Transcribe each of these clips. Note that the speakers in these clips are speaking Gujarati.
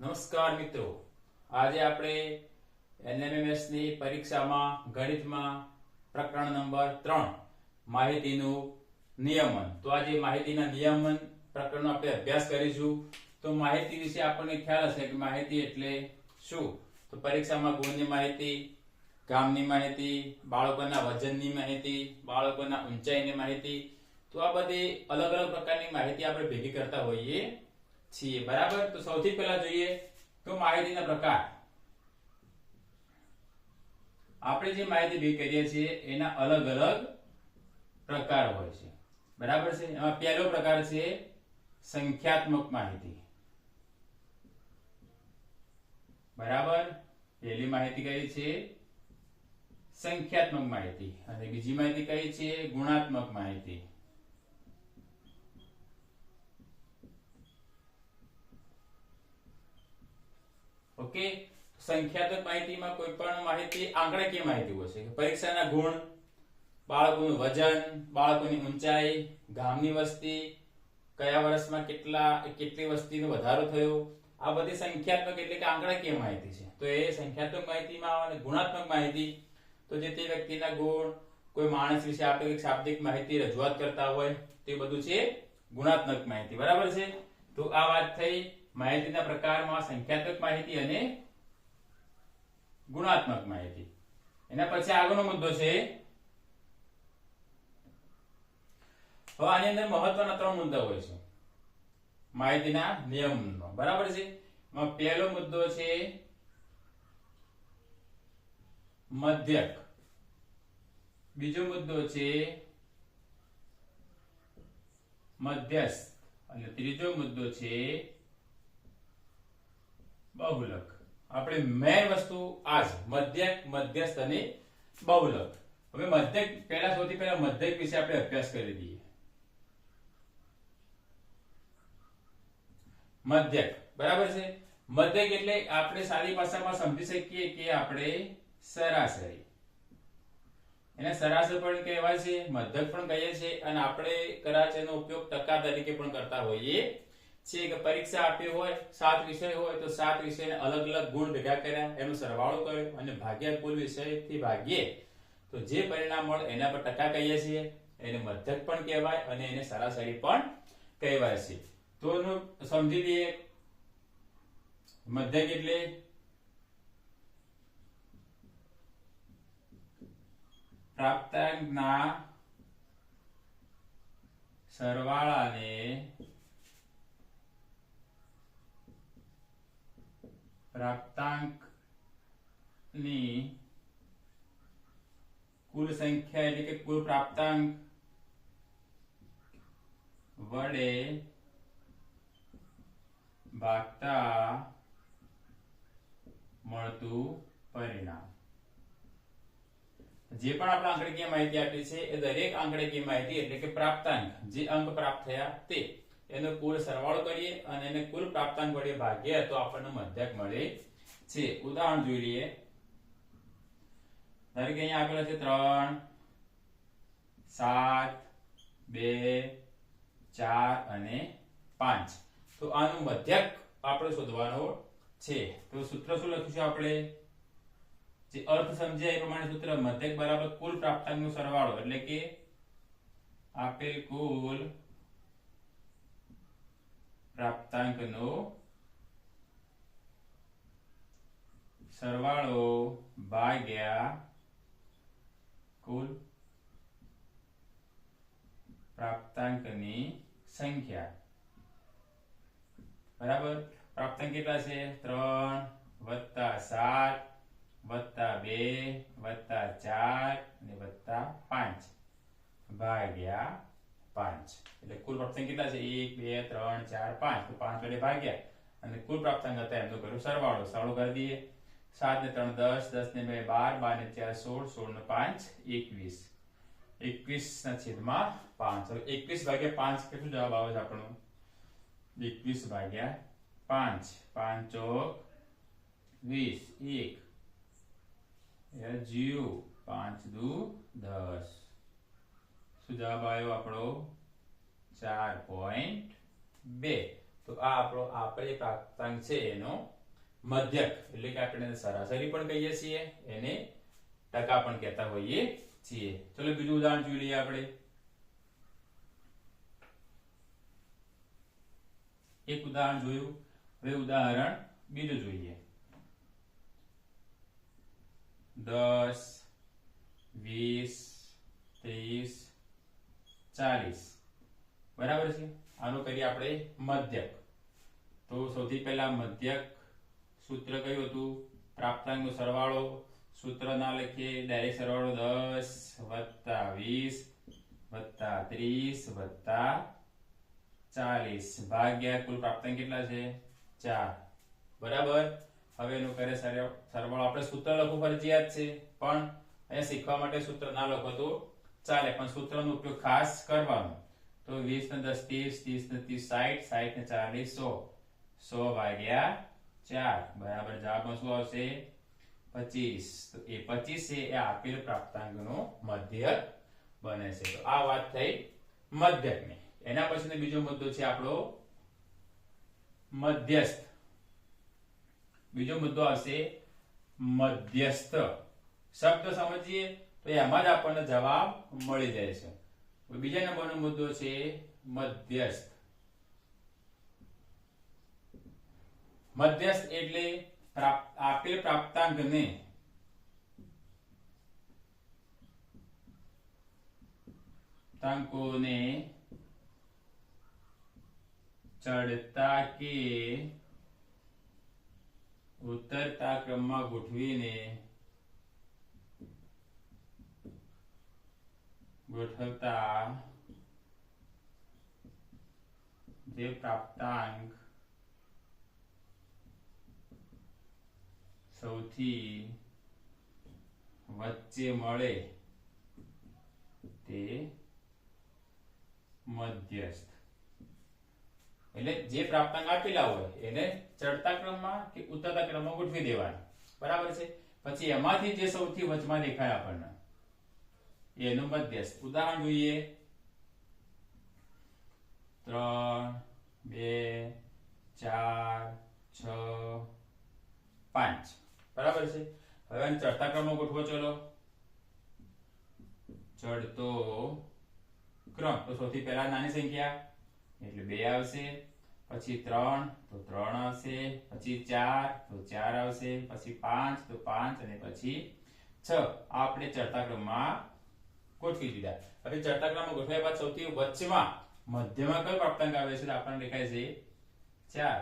નમસ્કાર મિત્રો. આજે આપણે એનએમએમએસની પરીક્ષામાં ગણિતમાં પ્રકરણ નંબર ત્રણ માહિતીનું નિયમન. તો આજે માહિતીના નિયમન પ્રકરણનો આપણે અભ્યાસ કરીશું. તો માહિતી વિશે આપણને ખ્યાલ હશે કે માહિતી એટલે શું? તો પરીક્ષામાં ગુણની માહિતી, ગામની માહિતી, બાળકોના વજનની માહિતી, બાળકોના ઊંચાઈની માહિતી. તો આ બધી અલગ અલગ પ્રકારની માહિતી આપણે ભેગી કરતા હોઈએ. છીએ. બરાબર? તો સૌથી પહેલા જોઈએ તો માહિતીના પ્રકાર. આપણે જે માહિતી ભેગી કરીએ છીએ, એના અલગ અલગ પ્રકાર હોય છે. બરાબર છે? એમાં પહેલો પ્રકાર છે સંખ્યાત્મક માહિતી. બરાબર? પહેલી માહિતી કઈ છે? સંખ્યાત્મક માહિતી. અને બીજી માહિતી કઈ છે? ગુણાત્મક માહિતી. ઓકે સંખ્યાત્મક માહિતીમાં કોઈ પણ માહિતી આંકડાકીય માહિતી હોય છે પરીક્ષાના ગુણ, બાળકોનું વજન, બાળકોની ઊંચાઈ, ગામની વસ્તી, કયા વર્ષમાં કેટલા, કેટલી વસ્તીનો વધારો થયો? આ બધી સંખ્યાત્મક એટલે કે આંકડાકીય માહિતી છે? તો એ સંખ્યાત્મક માહિતીમાં આવે અને ગુણાત્મક માહિતી, તો જે તે વ્યક્તિના ગુણ, કોઈ માણસ વિશે આપણે કંઈક શાબ્દિક માહિતી રજૂઆત કરતા હોય, તે બધું છે ગુણાત્મક માહિતી. બરાબર છે? તો આ વાત થઈ. માહિતીના પ્રકારમાં સંખ્યાત્મક માહિતી અને ગુણાત્મક માહિતી. એના પછી આગળનો મુદ્દો છે. હવે આની અંદર મહત્વના ત્રણ મુદ્દા હોય છે. માહિતીના નિયમનો. બરાબર છે? પહેલો મુદ્દો છે મધ્યક. બીજો મુદ્દો છે મધ્યસ્થ. અને ત્રીજો મુદ્દો છે બહુલક. આપણે મેન વસ્તુ આ છે મધ્યક, મધ્યસ્થ અને બહુલક. હવે મધ્યક પહેલા, સૌથી પહેલા મધ્યક વિશે આપણે અભ્યાસ કરી દઈએ. મધ્યક. બરાબર છે? મધ્યક એટલે આપણે સારી ભાષામાં સમજી શકીએ કે આપણે સરાસરી. એને સરાસર પણ કહેવાય છે, મધ્યક પણ કહીએ છીએ, અને આપણે કદાચ એનો ઉપયોગ ટકા તરીકે પણ કરતા હોઈએ છે કે પરીક્ષા આપી હોય, સાત વિષય હોય, તો સાત વિષયને અલગ અલગ ગુણ ભેગા કર્યા, એનો સરવાળો કર્યો અને ભાગ્યા કુલ વિષયથી ભાગીએ. તો જે પરિણામ મળે એના પર ટકા કહીએ છીએ. એને મધ્યક પણ કહેવાય અને એને સરાસરી પણ કહેવાય છે. તો સમજી લઈએ. મધ્યક એટલે પ્રાપ્તાંકના સરવાળાને પ્રાપ્તાંકની કુલ સંખ્યા એટલે કે કુલ પ્રાપ્તાંક વડે ભાગતા મળતું પરિણામ જે પણ આપણે આંકડાકીય માહિતી આપી છે એ દરેક આંકડાકીય માહિતી એટલે કે પ્રાપ્તાંક જે અંક પ્રાપ્ત થયા તે એનો કુલ સરવાળો કરીએ અને એને કુલ પ્રાપ્તાંક વડે ભાગીએ તો આપણને મધ્યક મળે છે. ઉદાહરણ જોઈ લઈએ. ધારો કે અહીંયા આપેલા છે ત્રણ, સાત, બે, ચાર અને પાંચ. તો આનું મધ્યક આપણે શોધવાનો છે. તો સૂત્ર શું લખીશું આપણે? જે અર્થ સમજ્યા એ પ્રમાણે સૂત્ર મધ્યક બરાબર કુલ પ્રાપ્તાંકનો સરવાળો. એટલે કે આપેલ કુલ પ્રાપ્તાંકનો સરવાળો ભાગ્યા કુલ પ્રાપ્તાંકની સંખ્યા. બરાબર? પ્રાપ્તાંક કેટલા છે? ત્રણ વત્તા સાત વત્તા બે વત્તા ચાર ને વત્તા પાંચ. ભાગ્યા પાંચ. એટલે કુલ પ્રાપ્તાંક કેટલા છે? એક, બે, ત્રણ, ચાર, પાંચ. તો પાંચ વડે ભાગ્યા. અને કુલ પ્રાપ્તાંક હતા એમનો કર્યો સરવાળો. સરવાળો કરી દઈએ. સાત ને ત્રણ દસ દસ ને બે બાર બાર ને ચાર સોળ સોળ ને પાંચ, એકવીસ. એકવીસ ના છેદમાં પાંચ. એકવીસ ભાગ્યા પાંચ કેટલું જવાબ આવે છે આપણો? એકવીસ ભાગ્યા પાંચ. પાંચ ચોક વીસ. એક. જીરો. પાંચ દુ દસ. શું આવ્યો આપણો? ચાર પોઈન્ટ બે. તો આ આપણો આપેલ પ્રાપ્તાંક છે એનો મધ્યક. એટલે કે આપણે સરાસરી પણ કહીએ છીએ, એને ટકા પણ કહેતા હોઈએ છીએ. ચલો બીજું ઉદાહરણ જોઈ લઈએ આપણે. એક ઉદાહરણ જોયું, હવે ઉદાહરણ બીજું જોઈએ. દસ, વીસ, ત્રીસ ચાલીસ. બરાબર છે? આનો કરીએ આપણે મધ્યક. તો સૌથી પહેલા મધ્યક સૂત્ર કયું હતું? પ્રાપ્તાંકનો સરવાળો સૂત્ર ના લખીએ. ડાયરેક્ટ સરવાળો દસ વત્તા વીસ વત્તા ત્રીસ વત્તા ચાલીસ. ભાગ્યા કુલ પ્રાપ્તાંક કેટલા છે? ચાર. બરાબર? હવે એનું કરે સર- સરવાળો. આપણે સૂત્ર લખવું ફરજિયાત છે. પણ અહીંયા શીખવા માટે સૂત્ર ના લખો તો ચાલે, પણ સૂત્રનો ઉપયોગ ખાસ કરવાનો. તો વીસ ને દસ ત્રીસ ત્રીસ ને ત્રીસ સાઠ સાઠ ને ચાલીસ સો. સો ભાગ્યા ચાર. બરાબર જવાબમાં શું આવશે? પચીસ. તો એ પચીસ છે એ આપેલ પ્રાપ્તાંકનો મધ્ય બને છે. તો આ વાત થઈ મધ્યકની. એના પછીનો બીજો મુદ્દો છે આપણો મધ્યસ્થ. બીજો મુદ્દો આવશે મધ્યસ્થ. શબ્દ સમજીએ. એમાં જ આપણને જવાબ મળી જાય છે. બીજા નંબરનો મુદ્દો છે મધ્યસ્થ. મધ્યસ્થ એટલે આપેલ પ્રાપ્તાંકને પ્રાપ્તાંકોને ચડતા કે ઉતરતા ક્રમમાં ગોઠવીને ગોઠવતા જે પ્રાપ્તાંક સૌથી વચ્ચે મળે તે મધ્યસ્થ. એટલે જે પ્રાપ્તાંક આપેલા હોય એને ચડતા ક્રમમાં કે ઉતરતા ક્રમમાં ગોઠવી દેવાના. બરાબર છે? પછી એમાંથી જે સૌથી વચમાં દેખાય આપણને. એનું મધ્યસ્થ ઉદાહરણ જોઈએ ત્રણ બે ચાર છ પાંચ બરાબર છે હવે આને ચડતા ક્રમમાં ગોઠવો ચલો ચડતો ક્રમ તો સૌથી પહેલા નાની સંખ્યા એટલે બે આવશે પછી ત્રણ તો ત્રણ આવશે પછી ચાર તો ચાર આવશે પછી પાંચ તો પાંચ અને પછી છ આપણે ચડતા ક્રમમાં ગોઠવી દીધા. હવે ક્રમમાં ગોઠવ્યા બાદ સૌથી વચ્ચેમાં મધ્યમાં કયો પ્રાપ્તાંક આવે છે આપણને દેખાય છે ચાર.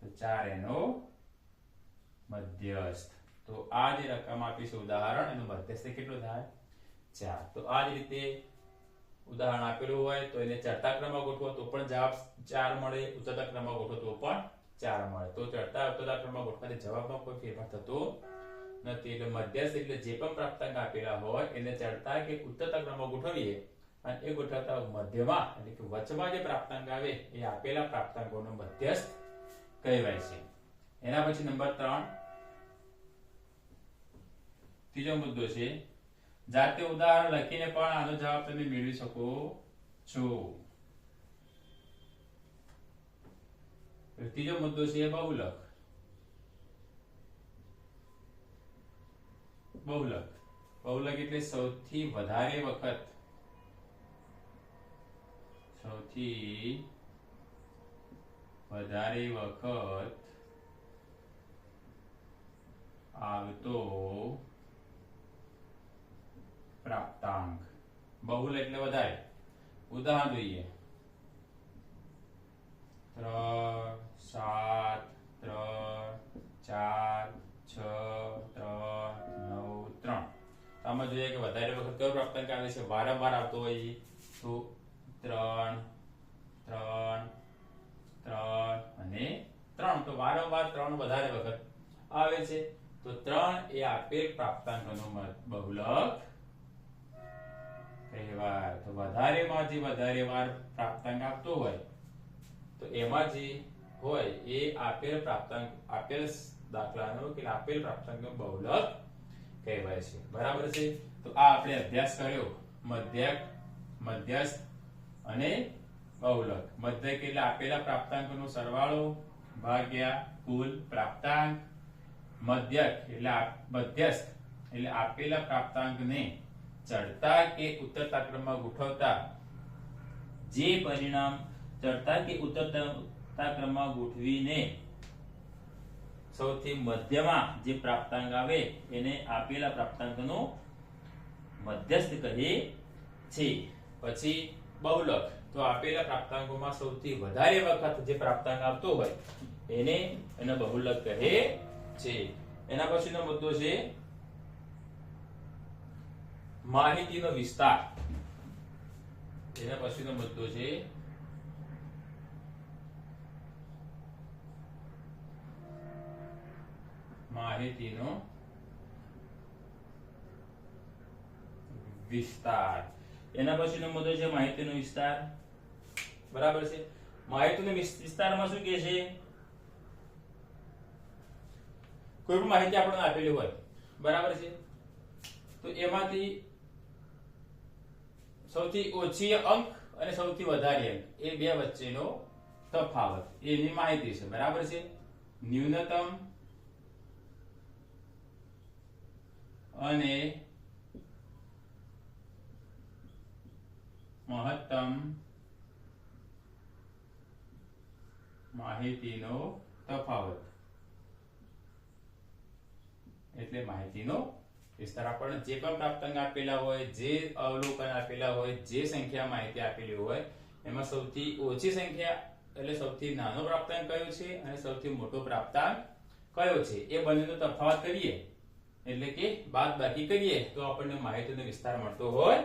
તો ચાર એનો મધ્યસ્થ. તો આ જે રકમ આપી છે ઉદાહરણ, એનું મધ્યસ્થ કેટલું થાય? ચાર. તો આ જ રીતે ઉદાહરણ આપેલું હોય તો એને ચડતા ક્રમમાં ગોઠવો તો પણ જવાબ ચાર મળે ઉતરતા ક્રમમાં ગોઠવો તો પણ ચાર મળે. તો ચડતા ઉતરતા ક્રમમાં ગોઠવાથી જવાબમાં કોઈ ફેરફાર થતો નથી એટલે મધ્યસ્થ એટલે જે પણ પ્રાપ્તાંક આપેલા હોય એને ચડતા કે ઉતરતા ક્રમમાં ગોઠવીએ અને એ ગોઠવતા મધ્યમાં એટલે કે વચમાં જે પ્રાપ્તાંક આવે એ આપેલા પ્રાપ્તાંકોનો મધ્યસ્થ કહેવાય છે એના પછી નંબર ત્રણ ત્રીજો મુદ્દો છે જાતે ઉદાહરણ લખીને પણ આનો જવાબ તમે મેળવી શકો છો ત્રીજો મુદ્દો છે બહુલક બહુલક. બહુલક એટલે સૌથી વધારે વખત. સૌથી વધારે વખત આવતો પ્રાપ્તાંક. બહુલ એટલે વધારે. ઉદાહરણ જોઈએ. ત્રણ, સાત, ત્રણ, ચાર, છ આમાં જોઈએ કે વધારે વખત કયો પ્રાપ્તાંક આવે છે? વારંવાર આવતો હોય છે. તો ત્રણ ત્રણ ત્રણ અને ત્રણ. તો વારંવાર ત્રણ વધારે વખત આવે છે. તો ત્રણ એ આપેલ પ્રાપ્તાંકનો બહુલક કહેવાય. તો વધારેમાં જે વધારે વાર પ્રાપ્તાંક આપતો હોય, તો એમાં જે હોય એ આપેલ પ્રાપ્તાંક, આપેલ દાખલાનો કે આપેલ પ્રાપ્તાંકનો બહુલક કહેવાય છે. બરાબર છે? તો આ આપણે અભ્યાસ કર્યો. મધ્યક, મધ્યસ્થ અને બહુલક. મધ્યક એટલે આપેલા પ્રાપ્તાંકનો સરવાળો, ભાગ્યા કુલ પ્રાપ્તાંક. મધ્યક એટલે મધ્યસ્થ એટલે આપેલા પ્રાપ્તાંકને ચડતા કે ઉતરતા ક્રમમાં ગોઠવતા. જે પરિણામ ચડતા કે ઉતરતા ક્રમમાં ગોઠવીને સૌથી મધ્યમાં જે પ્રાપ્તાંક આવે, એને આપેલા પ્રાપ્તાંકનું મધ્યસ્થ કહે છે. પછી બહુલક. તો આપેલા પ્રાપ્તાંકોમાં સૌથી વધારે વખત જે પ્રાપ્તાંક આવતો હોય, એને એને બહુલક કહે છે. એના પછીનો મુદ્દો છે માહિતીનો વિસ્તાર. એના પછીનો મુદ્દો છે માહિતીનો વિસ્તાર. એના પછીનો મુદ્દો છે માહિતીનો વિસ્તાર. બરાબર છે? માહિતીનો વિસ્તારમાં શું કહે છે? કોઈ પણ માહિતી આપણને આપેલી હોય. બરાબર છે? તો એમાંથી સૌથી ઓછી અંક અને સૌથી વધારે અંક. એ બે વચ્ચેનો તફાવત. એની માહિતી છે. બરાબર છે? ન્યૂનતમ અને મહત્તમ માહિતીનો તફાવત. એટલે માહિતીનો વિસ્તાર. આપણને જે પણ પ્રાપ્તાંક આપેલા હોય, જે અવલોકન આપેલા હોય, જે સંખ્યા માહિતી આપેલી હોય, એમાં સૌથી ઓછી સંખ્યા એટલે સૌથી નાનો પ્રાપ્તાંક કયો છે અને સૌથી મોટો પ્રાપ્તાંક કયો છે? એ બંનેનો તફાવત કરીએ. એટલે કે બાદ બાકી કરીએ તો આપણને માહિતીનો વિસ્તાર મળતો હોય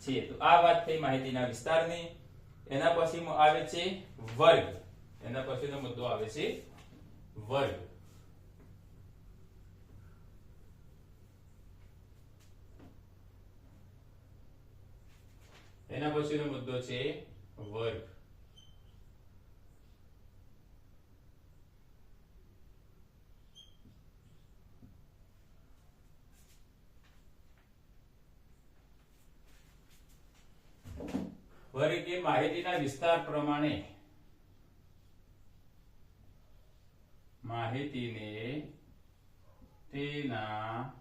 છે તો આ વાત થઈ માહિતીના વિસ્તારની. એના પછી આવે છે વર્ગ. એના પછીનો મુદ્દો આવે છે વર્ગ. એના પછીનો મુદ્દો છે વર્ગ. એ માહિતીના વિસ્તાર પ્રમાણે માહિતીને તેના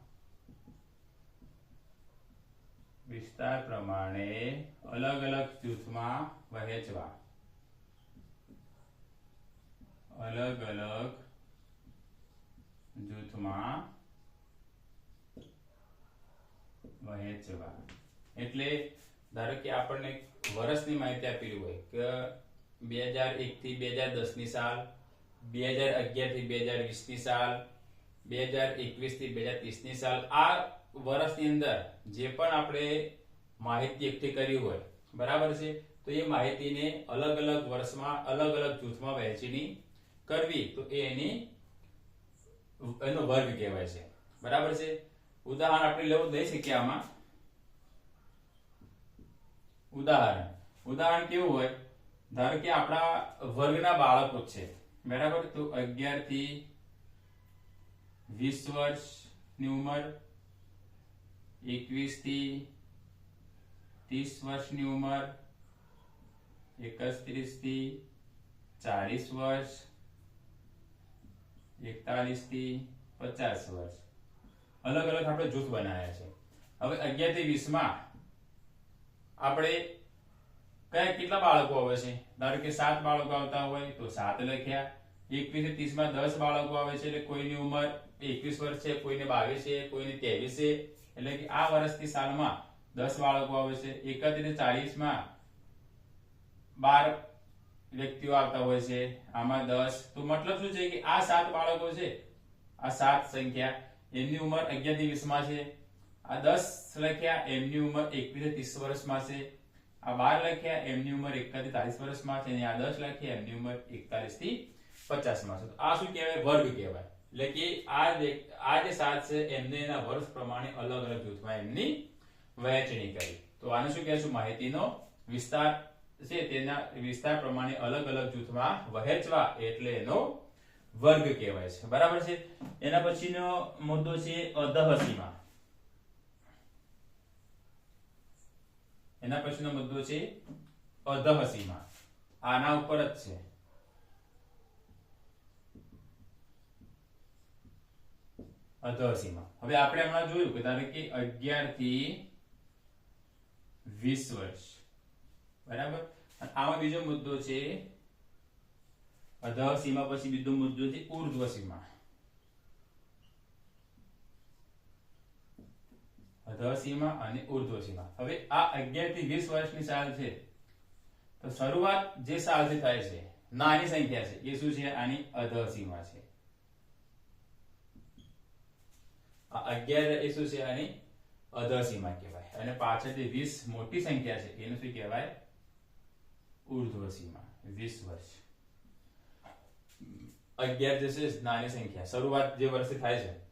વિસ્તાર પ્રમાણે અલગ અલગ જૂથમાં વહેંચવા. અલગ અલગ જૂથમાં વહેંચવા. એટલે ધારો કે આપણને વર્ષની માહિતી આપેલી હોય કે બે હજાર એક થી બે હજાર દસની સાલ, બે હજાર અગિયારથી બે હજાર વીસની સાલ, બે હજાર એકવીસથી બે હજાર ત્રીસની સાલ, આ વર્ષની અંદર જે પણ આપણે માહિતી એકઠી કરી હોય, બરાબર છે? તો એ માહિતીને અલગ અલગ વર્ષમાં, અલગ અલગ જૂથમાં વહેંચીની કરવી, તો એ એની એનો વર્ગ કહેવાય છે. બરાબર છે? ઉદાહરણ આપણે લેવું દઈ શકીએ આમાં. ઉદાહરણ. ઉદાહરણ કેવું હોય? ધારો કે આપણા વર્ગના બાળકો છે. બરાબર? તો અગિયારથી વીસ વર્ષની ઉંમર, એકવીસથી ત્રીસ વર્ષની ઉંમર, એકત્રીસથી ચાલીસ વર્ષ, એકતાલીસથી પચાસ વર્ષ. અલગ અલગ આપણે જૂથ બનાવ્યા છે. હવે અગિયારથી વીસમાં આપણે કયા કેટલા બાળકો આવે છે? ધારો કે સાત બાળકો આવતા હોય તો સાત લખ્યા. એકવીસથી ત્રીસમાં દસ બાળકો આવે છે એટલે કોઈની ઉંમર એકવીસ વર્ષ છે, કોઈને બાવીસ છે, કોઈને ત્રેવીસ છે. એટલે કે આ વર્ષથી સાલમાં દસ બાળકો આવે છે. એકત્રીસ ચાલીસમાં બાર વ્યક્તિઓ આવતા હોય છે. આમાં દસ. તો મતલબ શું છે કે આ સાત બાળકો છે? આ સાત સંખ્યા. એમની ઉંમર અગિયારથી વીસમાં છે. આ દસ લખ્યા, એમની ઉંમર એકવીસ ત્રીસ વર્ષમાં છે. આ બાર લખ્યા, એમની ઉંમર એકતાલીસ ચાલીસ વર્ષમાં છે. અને આ દસ લખ્યા, એમની ઉંમર એકતાલીસથી પચાસમાં છે. આ શું કહેવાય? વર્ગ કહેવાય. એટલે કે આ જે આ જે સાત છે, એમને એના વર્ષ પ્રમાણે અલગ અલગ જૂથમાં એમની વહેંચણી કરી. તો આને શું કહેશું? માહિતીનો વિસ્તાર છે. તેના વિસ્તાર પ્રમાણે અલગ અલગ જૂથમાં વહેંચવા એટલે એનો વર્ગ કહેવાય છે. બરાબર છે? એના પછીનો મુદ્દો છે અધહસીમા એના પછીનો મુદ્દો છે અધહસીમા. આના ઉપર જ છે. અધસીમા હવે આપણે હમણાં જોયું કે ધારો કે અગિયારથી વીસ વર્ષ. બરાબર? આમાં બીજો મુદ્દો છે અધઃ સીમા પછી બીજો મુદ્દો છે ઉર્ધ્વ સીમા અધઃ સીમા અને ઉર્ધ્વસીમા. હવે આ અગિયારથી વીસ વર્ષની સાલ છે. તો શરૂઆત જે સાલથી થાય છે, નાની સંખ્યા છે. એ શું છે? આની અધસીમા છે. આ અગિયાર એ શું છે? આની અધસીમા કહેવાય. અને પાછળથી વીસ મોટી સંખ્યા છે. એનું શું કહેવાય? ઉર્ધ્વસીમા. વીસ વર્ષ. અગિયાર જે છે, નાની સંખ્યા. શરૂઆત જે વર્ષે થાય છે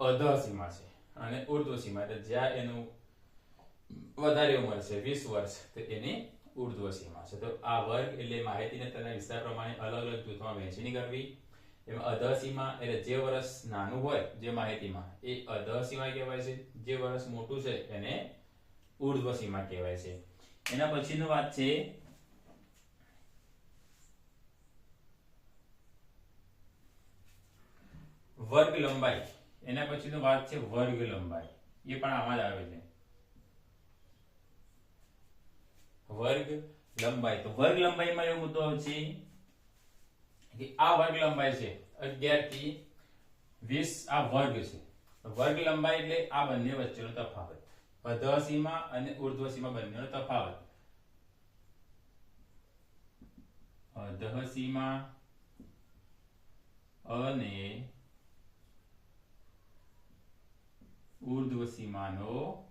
અધસીમા છે. અને ઉર્ધ્વ સીમા એટલે જ્યાં એનું વધારે ઉંમર છે, વીસ વર્ષ, તો એની ઉર્ધ્વ સીમા છે. તો આ વર્ગ એટલે માહિતીને તેના વિસ્તાર પ્રમાણે અલગ અલગ જૂથમાં વહેંચણી કરવી. એમાં અધઃ એટલે જે વર્ષ નાનું હોય, જે માહિતીમાં, એ અધઃ કહેવાય છે. જે વર્ષ મોટું છે, એને ઉર્ધ્વ સીમા કહેવાય છે. એના પછીનો વાત છે, વર્ગ લંબાઈ. એના પછીનો વાત છે વર્ગ લંબાઈ. એ પણ આમાં જ આવે છે. વર્ગ લંબાઈ. તો વર્ગ લંબાઈમાં એવો મુદ્દો આવે કે આ વર્ગ લંબાઈ છે 11 થી 20 આ વર્ગ છે. વર્ગ લંબાઈ એટલે આ બંને વચ્ચેનો તફાવત. અધ્વ સીમા અને ઉર્ધ્વ સીમા બંનેનો તફાવત. અધ્વ સીમા અને ઉર્ધ્વ સીમાનો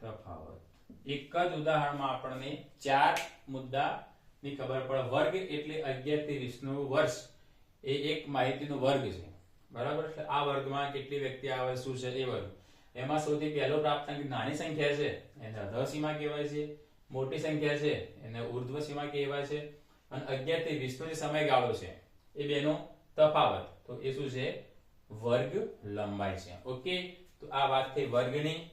તફાવત. એક જ ઉદાહરણમાં આપણને ચાર મુદ્દા ની ખબર પડે. વર્ગ એટલે 11 થી વીસનું વર્ષ. એ એક માહિતીનો વર્ગ છે. બરાબર? આ વર્ગમાં કેટલી વ્યક્તિ આવે, શું છે, એ વર્ગ એમાં સૌથી પહેલો પ્રાપ્તાંક નાની સંખ્યા છે. એને અધઃ સીમા કહેવાય છે. મોટી સંખ્યા છે. એને ઉર્ધ્વ સીમા કહેવાય છે. અને 11 થી વીસ નો જે સમયગાળો છે, એ બેનો તફાવત. તો એ શું છે? વર્ગ લંબાઈ છે. ઓકે તો આ વાત થઈ વર્ગની.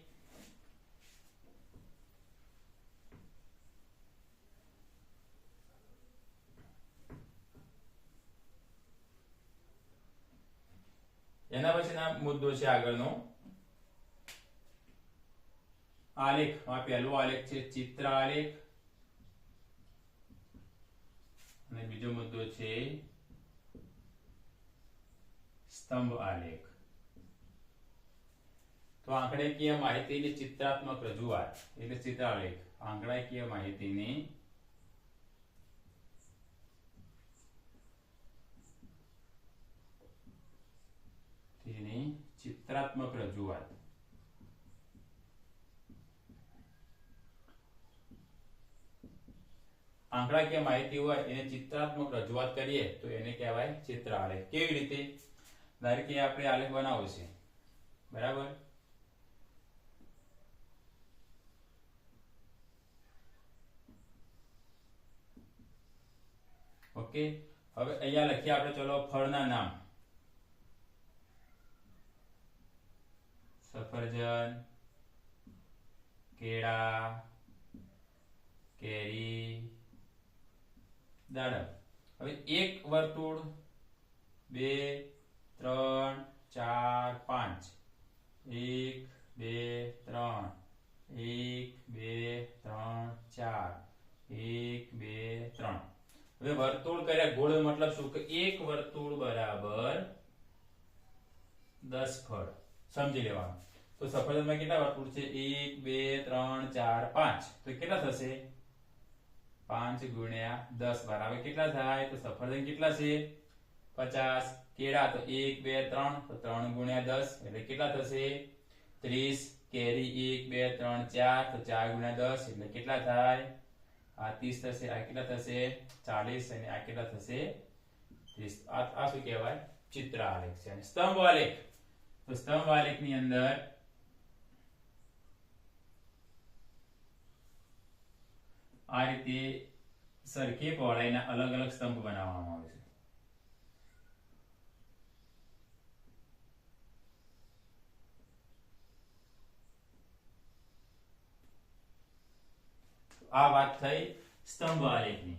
એના પછીના મુદ્દો છે આગળનો. આલેખ, આ પહેલો આલેખ છે ચિત્ર આલેખ અને બીજો મુદ્દો છે સ્તંભ આલેખ. તો આંકડાકીય માહિતીની ચિત્રાત્મક રજૂઆત, એટલે ચિત્રાલેખ. આંકડાકીય માહિતીની તેની ચિત્રાત્મક રજૂઆત. આંકડાકીય માહિતી હોય, એને ચિત્રાત્મક રજૂઆત કરીએ, તો એને કહેવાય ચિત્ર આલેખ કેવી રીતે? ધારો કે આપણે આલેખ બનાવવો છે. બરાબર? ઓકે? હવે અહીંયા લખીએ આપણે, ચલો, ફળના નામ. સફરજન, કેળા, કેરી, દાડમ. હવે એક વર્તુળ, બે ત્રણ, ચાર, પાંચ. એક, બે, ત્રણ. એક, બે, ત્રણ, ચાર. એક, બે, ત્રણ. હવે વર્તુળ કર્યા ગોળ મતલબ શું? કે એક વર્તુળ બરાબર દસ ફળ સમજી લેવાનું. તો સફરજનમાં કેટલા વર્તુળ છે? એક, બે, ત્રણ, ચાર, પાંચ. તો કેટલા થશે? પાંચ ગુણ્યા દસ. બરાબર કેટલા થાય? તો સફરજન કેટલા છે? પચાસ, કેળા તો એક, બે, ત્રણ, તો ત્રણ ગુણ્યા દસ, એટલે કેટલા થશે? ત્રીસ, કેરી એક, બે, ત્રણ, ચાર, તો ચાર ગુણ્યા દસ, એટલે કેટલા થાય? આ ત્રીસ થશે, આ કેટલા થશે? ચાલીસ, અને આ કેટલા થશે? ત્રીસ. આ શું કહેવાય? ચિત્ર આલેખ છે સ્તંભ આલેખ તો સ્તંભ આલેખની અંદર આ રીતે સરખી પહોળાઈના અલગ અલગ સ્તંભ બનાવવામાં આવે છે. આ વાત થઈ સ્તંભ આલેખની.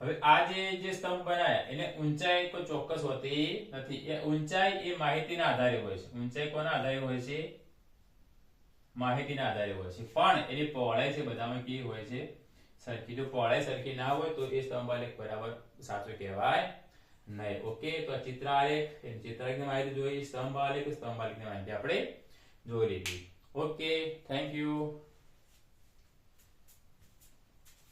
હવે આ જે જે સ્તંભ બનાયા, એને ઊંચાઈ કોઈ ચોક્કસ હોતી નથી. એ ઊંચાઈ એ માહિતીના આધારે હોય છે. ઊંચાઈ કોના આધારે હોય છે? માહિતીના આધારે હોય છે. પણ એની પહોળાઈ છે બધામાં કેવી હોય છે? સરખી જો પહોળાઈ સરખી ના હોય તો એ સ્તંભ આલેખ બરાબર સાચો કહેવાય નહીં. ઓકે, તો ચિત્ર આલેખ ચિત્રાલેખની માહિતી જોઈ સ્તંભ આલેખ, સ્તંભ આલેખની માહિતી આપણે જોઈ લીધી ઓકે થેન્ક યુ